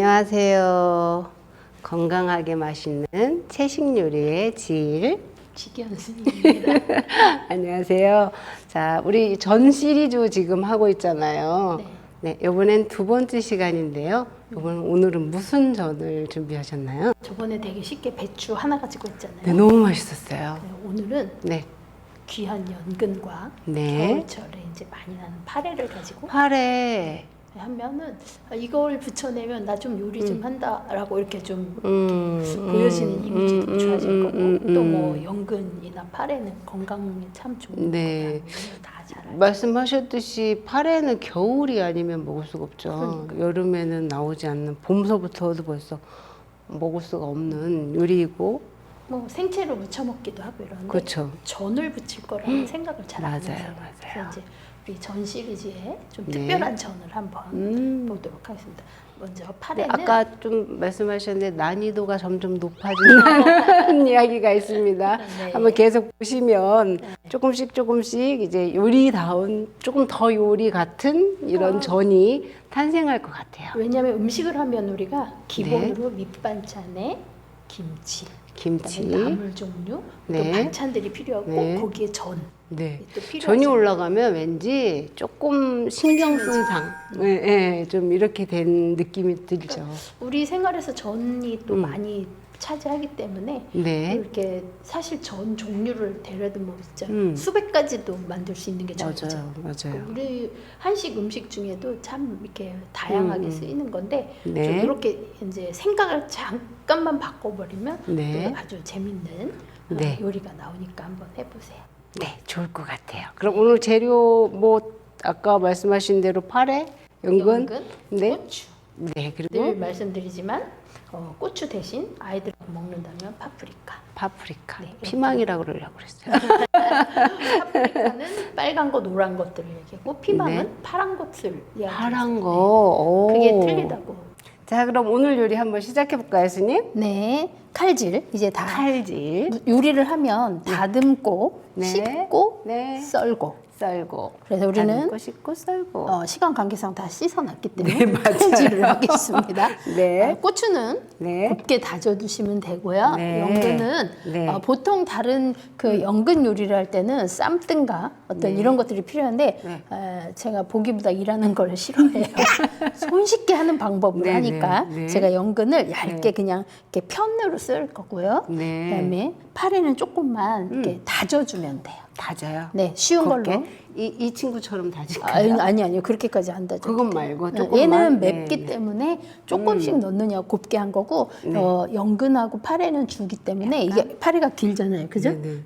안녕하세요. 건강하게 맛있는 채식 요리의 질. 지기현 스님입니다. 안녕하세요. 자, 우리 전 시리즈 지금 하고 있잖아요. 네. 네, 이번엔 두 번째 시간인데요. 이번 오늘은 무슨 전을 준비하셨나요? 저번에 되게 쉽게 배추 하나 가지고 있잖아요. 네, 너무 맛있었어요. 네, 오늘은 네, 귀한 연근과 네. 겨울철에 이제 많이 나는 파래를 가지고 파래. 하면은 아, 이걸 붙여내면 나 좀 요리 좀 한다라고 이렇게 좀 음, 보여지는 이미지도 음, 좋아질 음, 거고 음, 음, 또 음. 뭐 연근이나 파래는 건강에 참 좋은 네. 다잘. 말씀하셨듯이 파래는 겨울이 아니면 먹을 수가 없죠. 여름에는 나오지 않는 봄서부터도 벌써 먹을 수가 없는 요리이고 뭐 생채로 무쳐 먹기도 하고 이러는데 그렇죠. 전을 붙일 거라는 생각을 잘안 맞아요, 해요. 맞아요. 이제 우리 전 시리즈에 좀 네. 특별한 전을 한번 음. 보도록 하겠습니다. 먼저 네, 파래는 아까 좀 말씀하셨는데 난이도가 점점 높아진다는 이야기가 있습니다. 네. 한번 계속 보시면 조금씩 조금씩 이제 요리다운 조금 더 요리 같은 이런 아. 전이 탄생할 것 같아요. 왜냐하면 음식을 하면 우리가 네. 기본으로 밑반찬에 김치, 김치. 나물 종류, 네. 또 반찬들이 필요하고 네. 거기에 전. 네. 전이 올라가면 왠지 조금 신경 쓴 상, 예, 예, 좀 이렇게 된 느낌이 들죠. 우리 생활에서 전이 또 음. 많이 차지하기 때문에 네, 이렇게 사실 전 종류를 대려도 뭐 진짜 음. 수백 가지도 만들 수 있는 게 전이죠. 맞아요, 맞아요. 우리 한식 음식 중에도 참 이렇게 다양하게 음, 음. 쓰이는 건데 네. 좀 이렇게 이제 생각을 잠깐만 바꿔버리면 네. 또 아주 재밌는 어, 네. 요리가 나오니까 한번 해보세요. 네, 좋을 것 같아요. 그럼 오늘 재료 뭐 아까 말씀하신 대로 파래, 연근, 연근, 네, 고추. 네, 늘 그리고 말씀드리지만 어, 고추 대신 아이들 먹는다면 파프리카. 파프리카, 네, 피망이라고 그러려고 그랬어요. 파프리카는 빨간 거, 노란 것들을 얘기하고 피망은 네. 파란 것을 이야기해요. 파란 거. 오. 그게 틀리다고. 자, 그럼 오늘 요리 한번 시작해 볼까요, 스님? 네, 칼질. 이제 다 칼질, 요리를 하면 다듬고 네. 씻고 네, 썰고 썰고, 그래서 우리는 다듬고 씻고 썰고. 어, 시간 관계상 다 씻어놨기 때문에 네, 맞아요. 칼질을 하겠습니다. 네. 어, 고추는 네. 곱게 다져두시면 되고요. 네. 연근은 네. 어, 보통 다른 그 연근 요리를 할 때는 쌈든가 어떤 이런 것들이 필요한데 네. 에, 제가 보기보다 일하는 걸 싫어해요. 손쉽게 하는 방법으로 네, 하니까 네, 네. 제가 연근을 얇게 그냥 이렇게 편으로 쓸 거고요. 네. 그다음에 파래는 조금만 이렇게 다져주면 돼요. 다져요. 네, 쉬운 곱게? 걸로. 이, 이 친구처럼 다질까요? 아니, 아니 아니요 그렇게까지 안 다져. 그건 말고 네, 조금만? 얘는 네, 맵기 네. 때문에 조금씩 넣느냐 곱게 한 거고 네. 어, 연근하고 파래는 줄기 때문에 이게 파래가 길잖아요, 그죠? 네,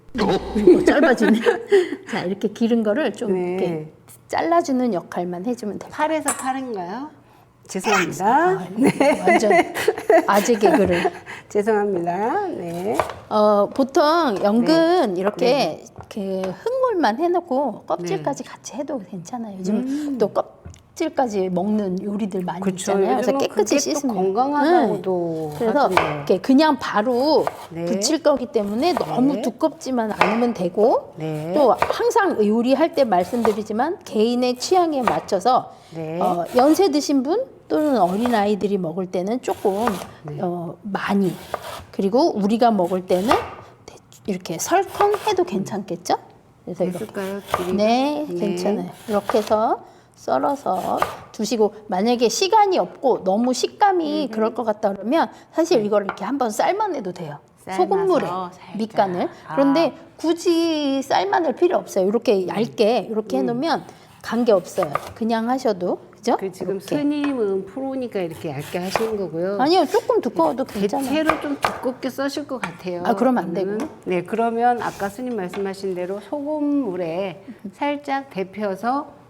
그리고 짧아지네. 자 이렇게 기른 거를 좀 네. 이렇게 잘라주는 역할만 해주면 돼요. 팔에서 팔인가요? 죄송합니다. 아, 완전 아재 개그를. 죄송합니다. 네. 어, 보통 연근 네. 이렇게 그 흙물만 해놓고 껍질까지 같이 해도 괜찮아요. 요즘 음. 또껍 질까지 먹는 요리들 많이 있잖아요. 그래서 깨끗이 씻으면 건강하다고도 네. 그래서 하던데. 이렇게 그냥 바로 네. 붙일 거기 때문에 너무 네. 두껍지만 않으면 되고 네. 또 항상 요리할 때 말씀드리지만 개인의 취향에 맞춰서 네. 어, 연세 드신 분 또는 어린 아이들이 먹을 때는 조금 네. 어, 많이 그리고 우리가 먹을 때는 대- 이렇게 설컨 해도 괜찮겠죠? 그래서 이렇게 됐을까요? 길이? 네, 네. 괜찮아요. 이렇게 해서 썰어서 두시고 만약에 시간이 없고 너무 식감이 그럴 것 같다 그러면 사실 이걸 이렇게 한번 삶아내도 돼요. 삶아서 소금물에 살짝. 밑간을. 아. 그런데 굳이 삶아낼 필요 없어요. 이렇게 얇게 이렇게 해놓으면 관계 없어요. 그냥 하셔도 그죠? 그 지금 이렇게. 스님은 프로니까 이렇게 얇게 하시는 거고요. 아니요, 조금 두꺼워도 괜찮아요. 대체로 좀 두껍게 써실 것 같아요. 아, 그러면 안 되고? 네, 그러면 아까 스님 말씀하신 대로 소금물에 살짝 데펴서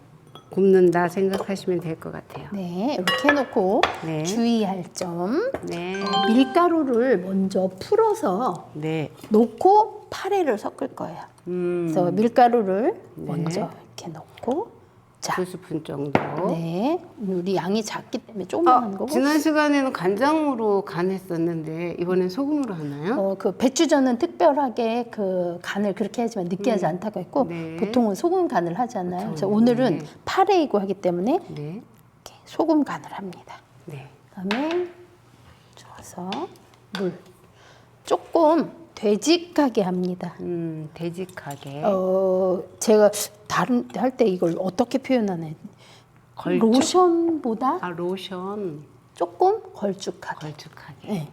굽는다 생각하시면 될 것 같아요. 네, 이렇게 해놓고 네. 주의할 점. 네. 어, 밀가루를 먼저 풀어서 네. 놓고 파래를 섞을 거예요. 음, 그래서 밀가루를 네. 먼저 이렇게 넣고 자, 두 스푼 정도. 네, 우리 양이 작기 때문에 조금만 한 아, 거고. 지난 시간에는 간장으로 간했었는데 이번엔 소금으로 하나요? 어, 그 배추전은 특별하게 그 간을 그렇게 하지만 느끼하지 않다고 했고 네. 보통은 소금 간을 하잖아요. 그래서 보통은, 오늘은 네. 파래이고 하기 때문에 네. 이렇게 소금 간을 합니다. 네. 그다음에 저어서 물 조금 되직하게 합니다. 음, 되직하게. 어 제가 다른 할 때 이걸 어떻게 표현하나 걸쭉? 로션보다 아, 로션. 조금 걸쭉하게. 걸쭉하게. 네.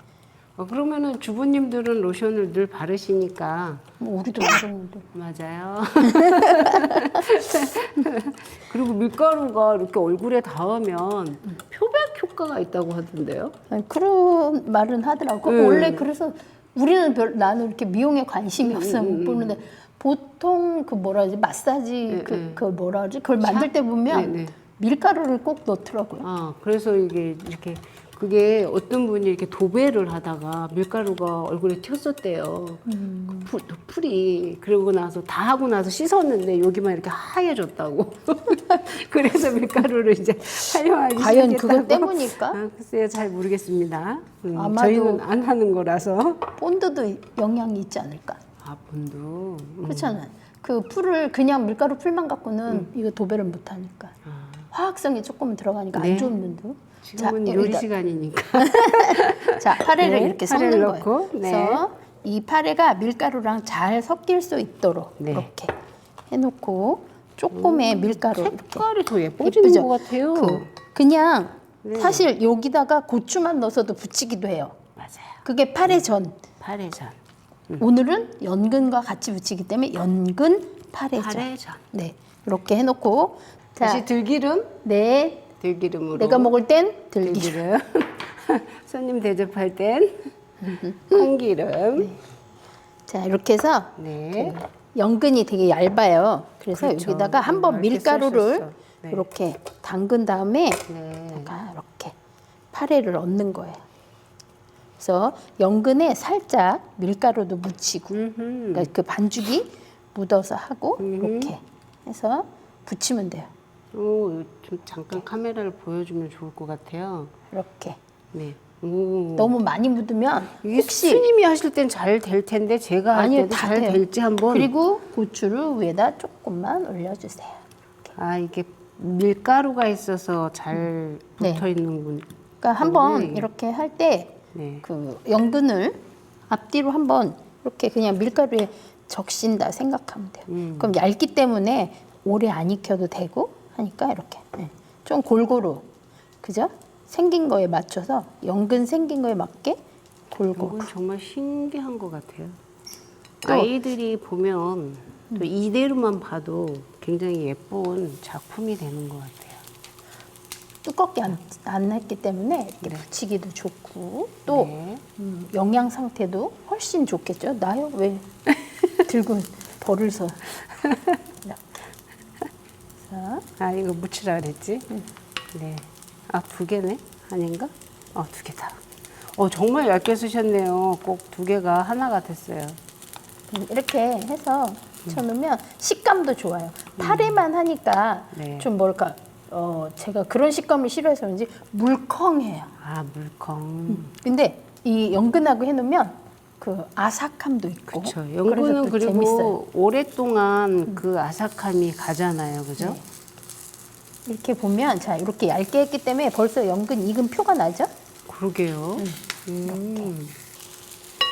어, 그러면은 주부님들은 로션을 늘 바르시니까 뭐 우리도 그러는데. 맞아요. 그리고 밀가루가 이렇게 얼굴에 닿으면 표백 효과가 있다고 하던데요. 그런 말은 하더라고. 음. 원래 그래서 우리는 별 나는 이렇게 미용에 관심이 없어 못 보는데 보통 그 뭐라 하지 마사지 그, 음. 그 뭐라 하지 그걸 만들 때 보면 네, 네. 밀가루를 꼭 넣더라고요. 아, 그래서 이게 이렇게 그게 어떤 분이 이렇게 도배를 하다가 밀가루가 얼굴에 튀었었대요. 그 풀, 풀이 그러고 나서 다 하고 나서 씻었는데 여기만 이렇게 하얘졌다고. 그래서 밀가루를 이제 활용하기 과연 시작했다고. 그것 때문일까? 아, 글쎄요, 잘 모르겠습니다. 음, 아마도- 저희는 안 하는 거라서. 본드도 영향이 있지 않을까? 아, 본드. 음. 그렇잖아요. 그 풀을 그냥 밀가루 풀만 갖고는 음. 이거 도배를 못 하니까 아, 화학성이 조금 들어가니까 네. 안 좋은 듯. 지금은 자, 요리 여기다. 시간이니까. 자, 파래를 네, 이렇게 파래를 섞는 넣고, 거예요. 네. 그래서 이 파래가 밀가루랑 잘 섞일 수 있도록 네. 이렇게 해놓고 조금의 밀가루 이렇게 색깔이 더 예뻐지는 예쁘죠? 것 같아요. 그 그냥 네. 사실 여기다가 고추만 넣어서도 붙이기도 해요. 맞아요. 그게 파래전. 파래전. 오늘은 연근과 같이 붙이기 때문에 연근 파래전. 파래전. 네, 이렇게 해놓고 자, 다시 들기름? 네, 들기름으로. 내가 먹을 땐 들기름. 들기름. 손님 대접할 땐 콩기름. 자, 이렇게 해서 네. 연근이 되게 얇아요. 그래서 그렇죠. 여기다가 한번 얇게 밀가루를. 네. 이렇게 담근 다음에 네. 내가 이렇게 파래를 얹는 거예요. 그래서 연근에 살짝 밀가루도 묻히고 음흠. 그러니까 그 반죽이 묻어서 하고 음. 이렇게 해서 붙이면 돼요. 오, 좀 잠깐 카메라를 보여주면 좋을 것 같아요. 이렇게 네. 오. 너무 많이 묻으면 이게 혹시 스님이 하실 땐 잘 될 텐데 제가 할 아니요, 때도 다잘 돼요. 될지 한번. 그리고 고추를 위에다 조금만 올려주세요. 아 이게 밀가루가 있어서 잘 네. 붙어 있는군. 그러니까 한번 네. 이렇게 할때 네. 그 연근을 앞뒤로 한번 이렇게 그냥 밀가루에 적신다 생각하면 돼요. 음. 그럼 얇기 때문에 오래 안 익혀도 되고 하니까 이렇게 네. 좀 골고루 그죠? 생긴 거에 맞춰서 연근 생긴 거에 맞게 골고루. 이건 정말 신기한 것 같아요. 또- 아이들이 보면 또 이대로만 봐도 굉장히 예쁜 작품이 되는 것 같아요. 두껍게 안, 안 했기 때문에 이렇게 붙이기도 좋고 또 네. 음, 영양 상태도 훨씬 좋겠죠. 나요? 왜 들고 버릇서 이렇게. 자, 아 이거 묻히라 그랬지? 네. 아 두 개네? 아닌가? 어 두 개다. 어 정말 얇게 쓰셨네요. 꼭 두 개가 하나가 됐어요. 음, 이렇게 해서 쳐놓으면 식감도 좋아요. 파래만 하니까 네. 좀 뭐랄까 어 제가 그런 식감을 싫어해서 그런지 물컹해요. 아 물컹. 근데 이 연근하고 해놓으면 그 아삭함도 있고 그렇죠. 그래서 연구는 또 그리고 재밌어요. 오랫동안 그 아삭함이 가잖아요, 그죠? 네. 이렇게 보면 자 이렇게 얇게 했기 때문에 벌써 연근 익은 표가 나죠? 그러게요. 음.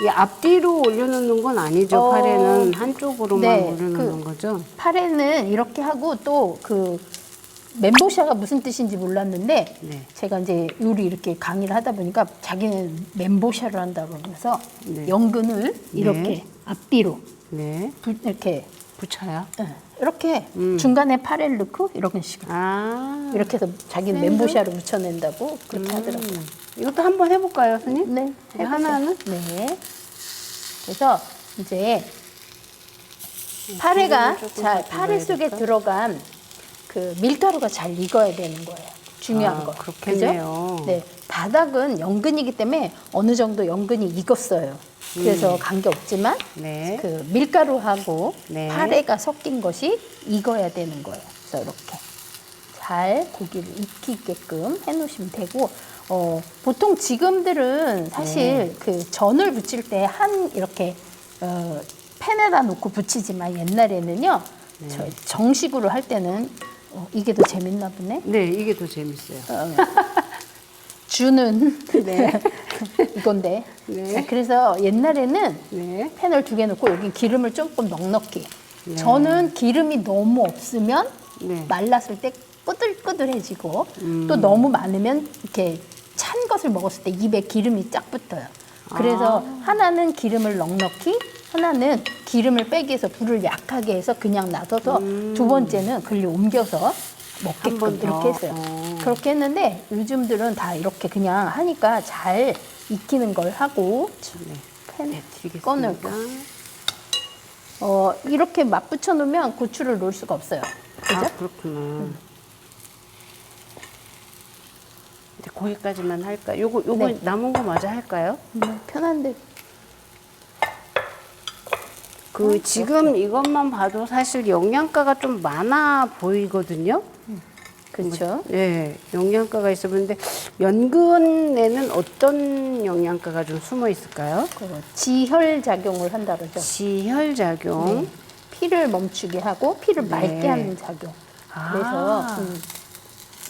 이 앞뒤로 올려놓는 건 아니죠. 어, 파래는 한쪽으로만 네, 올려놓는 그- 거죠. 파래는 이렇게 하고 또 그 멘보샤가 무슨 뜻인지 몰랐는데 네. 제가 이제 요리 이렇게 강의를 하다 보니까 자기는 멘보샤를 한다고 그러면서 네. 연근을 이렇게 앞뒤로 네. 부- 이렇게 부쳐요. 예, 이렇게 음. 중간에 파래를 넣고 이런 식으로 아. 이렇게 해서 자기는 멘보샤를 묻혀낸다고 그렇게 하더라고요. 음. 이것도 한번 해볼까요, 선생님? 네. 네, 하나는? 네. 그래서 이제 파래가 잘더 파래 속에? 들어간 그 밀가루가 잘 익어야 되는 거예요. 중요한 아, 거. 그렇겠네요. 그죠? 네. 바닥은 연근이기 때문에 어느 정도 연근이 익었어요. 그래서 관계 없지만 음. 네. 그 밀가루하고 네. 파래가 섞인 것이 익어야 되는 거예요. 그래서 이렇게 잘 고기를 익히게끔 해놓으시면 되고 어, 보통 지금들은 사실 그 전을 부칠 때 한 이렇게 어, 팬에다 놓고 부치지만 옛날에는요 저 정식으로 할 때는 어, 이게 더 재밌나 보네. 네, 이게 더 재밌어요. 주는 네. 이건데. 네. 자, 그래서 옛날에는 네. 팬을 두 개 넣고 여기 기름을 조금 넉넉히. 네. 저는 기름이 너무 없으면 네. 말랐을 때 끄들끄들해지고 음. 또 너무 많으면 이렇게 찬 것을 먹었을 때 입에 기름이 쫙 붙어요. 그래서 아. 하나는 기름을 넉넉히 하나는 기름을 빼기 위해서 불을 약하게 해서 그냥 놔둬서 두 번째는 글로 옮겨서 음. 한 먹게끔. 이렇게 했어요. 어. 그렇게 했는데 요즘들은 다 이렇게 그냥 하니까 잘 익히는 걸 하고 네. 팬 네. 꺼낼까? 어, 이렇게 맞붙여 놓으면 고추를 넣을 수가 없어요. 그죠? 아, 그렇구나. 이제 거기까지만 할까? 요거 요거 네. 남은 거 마저 할까요? 음, 편한데 그 지금 이것만 봐도 사실 영양가가 좀 많아 보이거든요. 그렇죠. 네, 영양가가 있어 보이는데 연근에는 어떤 영양가가 좀 숨어 있을까요? 그 지혈 작용을 한다 그러죠. 지혈 작용. 네. 피를 멈추게 하고 피를 네. 맑게 하는 작용. 아. 그래서 음,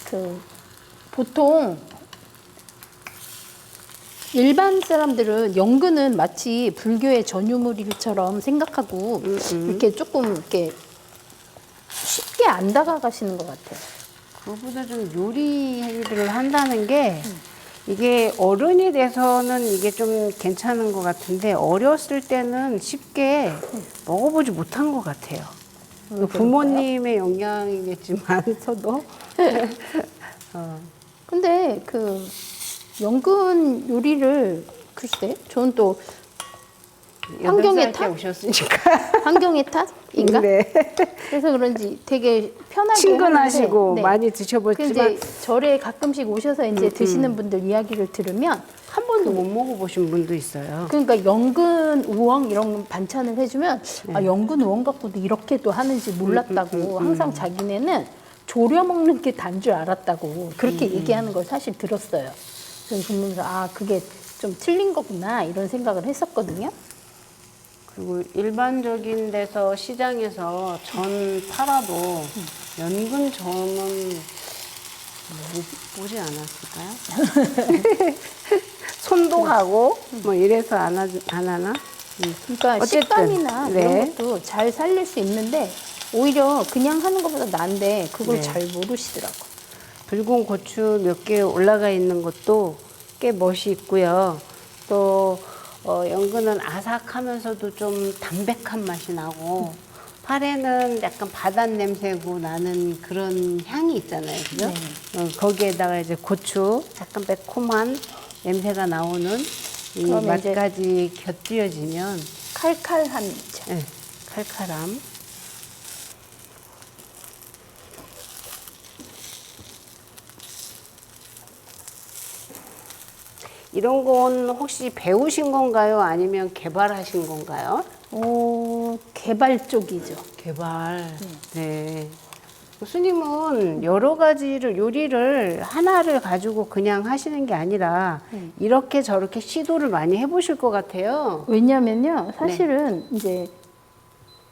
그 보통 일반 사람들은 연근은 마치 불교의 전유물일처럼 생각하고 음, 이렇게 조금 이렇게 쉽게 안 다가가시는 것 같아요. 그거보다 좀 요리를 한다는 게 이게 어른이 돼서는 이게 좀 괜찮은 것 같은데 어렸을 때는 쉽게 먹어보지 못한 것 같아요. 그 부모님의 영향이겠지만서도 어, 근데 그 연근 요리를 글쎄, 저는 또 환경의 탓? 오셨으니까 환경의 탓인가? 네. 그래서 그런지 되게 편하게 친근하시고 네. 많이 그 드셔보지만 이제 절에 가끔씩 오셔서 이제 드시는 분들 이야기를 들으면 한그 번도 못 먹어보신 분도 있어요. 그러니까 연근 우엉 이런 반찬을 해주면 네. 아 연근 우엉 갖고도 이렇게도 하는지 음, 몰랐다고 항상 자기네는 졸여 먹는 게 단 줄 알았다고 그렇게 음, 얘기하는 걸 사실 들었어요. 그래서 보면서 아 그게 좀 틀린 거구나 이런 생각을 했었거든요. 그리고 일반적인 데서 시장에서 전 팔아도 연근 전은 못 보지 않았을까요? 손도 가고 뭐 이래서 안, 하, 안 하나? 음. 그러니까 어쨌든, 식감이나 네. 이런 것도 잘 살릴 수 있는데 오히려 그냥 하는 것보다 나은데 그걸 네. 잘 모르시더라고. 붉은 고추 몇 개 올라가 있는 것도 꽤 멋이 있고요. 또 어, 연근은 아삭하면서도 좀 담백한 맛이 나고 파래는 약간 바닷 냄새고 나는 그런 향이 있잖아요, 그죠? 네. 어, 거기에다가 이제 고추 약간 매콤한 냄새가 나오는 이 이제- 맛까지 곁들여지면 칼칼한 자, 네, 칼칼함. 이런 건 혹시 배우신 건가요? 아니면 개발하신 건가요? 어, 개발 쪽이죠. 개발. 네. 교수님은 여러 가지를 요리를 하나를 가지고 그냥 하시는 게 아니라 이렇게 저렇게 시도를 많이 해보실 것 같아요. 왜냐면요, 네. 사실은 이제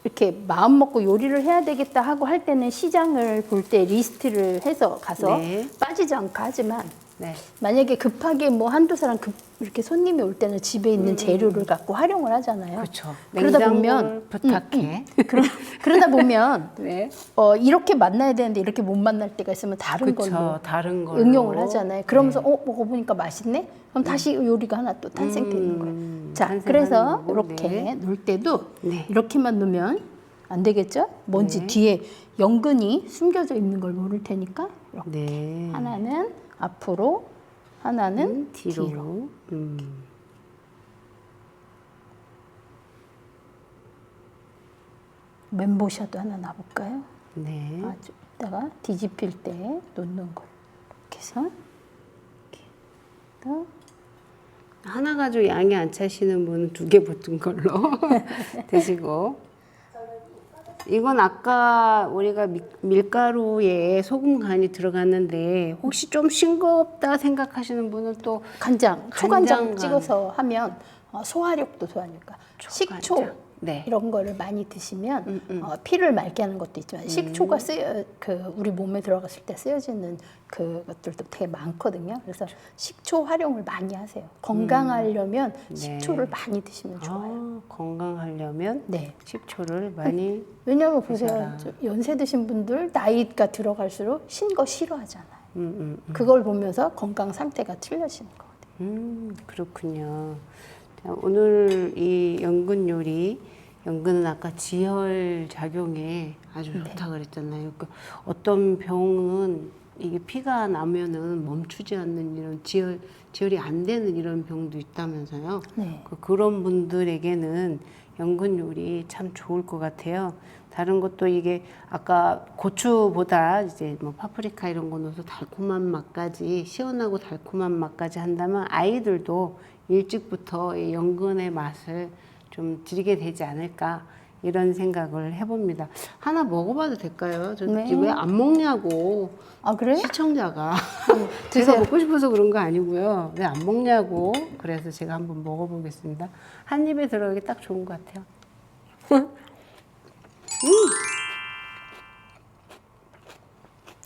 이렇게 마음 먹고 요리를 해야 되겠다 하고 할 때는 시장을 볼 때 리스트를 해서 가서 네. 빠지지 않고 하지만 네. 만약에 급하게 뭐 한두 사람 급 이렇게 손님이 올 때는 집에 있는 재료를 갖고 활용을 하잖아요. 음. 그렇죠. 그러다 보면 부탁해. 그러, 그러다 보면 네. 어, 이렇게 만나야 되는데 이렇게 못 만날 때가 있으면 다른 걸로 그렇죠. 다른 걸로 응용을 하잖아요. 그러면서 네. 어 먹어보니까 맛있네. 그럼 다시 요리가 하나 또 탄생되는 거예요. 음, 자, 탄생하는 그래서 이렇게 네. 놓을 때도 네. 이렇게만 놓으면 안 되겠죠? 뭔지 네. 뒤에 연근이 숨겨져 있는 걸 모를 테니까 이렇게 네. 하나는 앞으로, 하나는 음, 뒤로. 뒤로. 음. 멘보샤도 하나 놔볼까요? 네. 아주 이따가 뒤집힐 때 놓는 걸 이렇게 해서 이렇게 또 하나 가지고 양이 안 차시는 분은 두 개 붙은 걸로 드시고. 이건 아까 우리가 미- 밀가루에 소금 간이 들어갔는데 혹시 좀 싱겁다 생각하시는 분은 또 간장, 초간장 간장 찍어서 하면 어, 소화력도 좋아하니까. 식초. 네. 이런 거를 많이 드시면 음, 음. 어, 피를 맑게 하는 것도 있지만 식초가 쓰여 그 우리 몸에 들어갔을 때 쓰여지는 그것들도 되게 많거든요. 그래서 식초 활용을 많이 하세요. 건강하려면 네. 식초를 많이 드시면 좋아요. 아, 건강하려면 네. 식초를 많이 왜냐하면 보세요. 드셔라. 저 연세 드신 분들 나이가 들어갈수록 신 거 싫어하잖아요. 음, 음, 그걸 보면서 건강 상태가 틀려지는 거거든요. 음, 그렇군요. 자, 오늘 이 연근 요리, 연근은 아까 지혈 작용에 아주 네. 좋다 그랬잖아요. 그 어떤 병은 이게 피가 나면은 멈추지 않는 이런 지혈, 지혈이 안 되는 이런 병도 있다면서요. 네. 그 그런 분들에게는 연근 요리 참 좋을 것 같아요. 다른 것도 이게 아까 고추보다 이제 뭐 파프리카 이런 거 넣어서 달콤한 맛까지 시원하고 달콤한 맛까지 한다면 아이들도 일찍부터 이 연근의 맛을 좀 들이게 되지 않을까 이런 생각을 해봅니다. 하나 먹어봐도 될까요? 저 네. 왜안 먹냐고 아 그래요? 시청자가 음, 제가. 먹고 싶어서 그런 거 아니고요. 왜 안 먹냐고. 그래서 제가 한번 먹어보겠습니다. 한 입에 들어가기 딱 좋은 것 같아요. 음!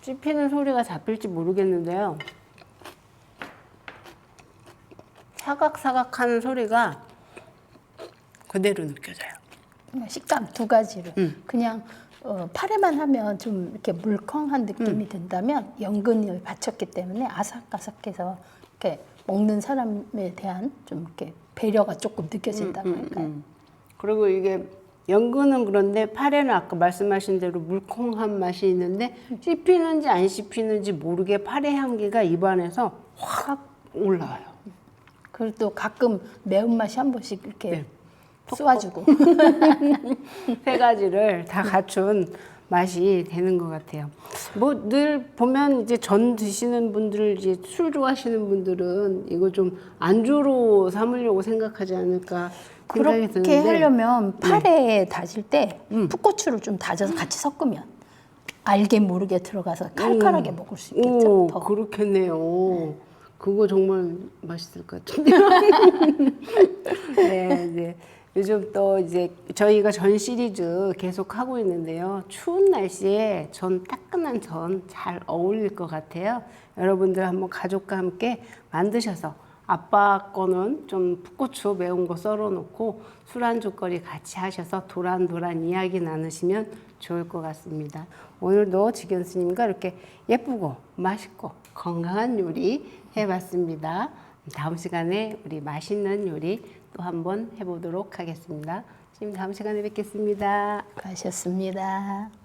씹히는 소리가 잡힐지 모르겠는데요. 사각사각 하는 소리가 그대로 느껴져요. 식감 두 가지를 음. 그냥 어, 파래만 하면 좀 이렇게 물컹한 느낌이 음. 든다면 연근을 바쳤기 때문에 아삭아삭해서 이렇게 먹는 사람에 대한 좀 이렇게 배려가 조금 느껴진다고 할까요? 음. 그리고 이게 연근은 그런데 파래는 아까 말씀하신 대로 물컹한 맛이 있는데 씹히는지 안 씹히는지 모르게 파래 향기가 입안에서 확 올라와요. 그리고 또 가끔 매운맛이 한 번씩 이렇게 네. 쏘아주고 세 가지를 다 갖춘 맛이 되는 것 같아요. 뭐 늘 보면 이제 전 드시는 분들 이제 술 좋아하시는 분들은 이거 좀 안주로 삼으려고 생각하지 않을까 생각이 그렇게 드는데 네. 하려면 파래에 다질 때 음. 풋고추를 좀 다져서 같이 섞으면 알게 모르게 들어가서 칼칼하게 먹을 수 있겠죠. 음. 오, 더. 그렇겠네요. 그거 정말 맛있을 것 같은데요. 네, 네. 요즘 또 이제 저희가 전 시리즈 계속 하고 있는데요. 추운 날씨에 전 따끈한 전 잘 어울릴 것 같아요. 여러분들 한번 가족과 함께 만드셔서 아빠 거는 좀 풋고추 매운 거 썰어 놓고 술안주거리 같이 하셔서 도란도란 이야기 나누시면 좋을 것 같습니다. 오늘도 지견 스님과 이렇게 예쁘고 맛있고 건강한 요리 해봤습니다. 다음 시간에 우리 맛있는 요리 또 한번 해보도록 하겠습니다. 지금 다음 시간에 뵙겠습니다. 가셨습니다.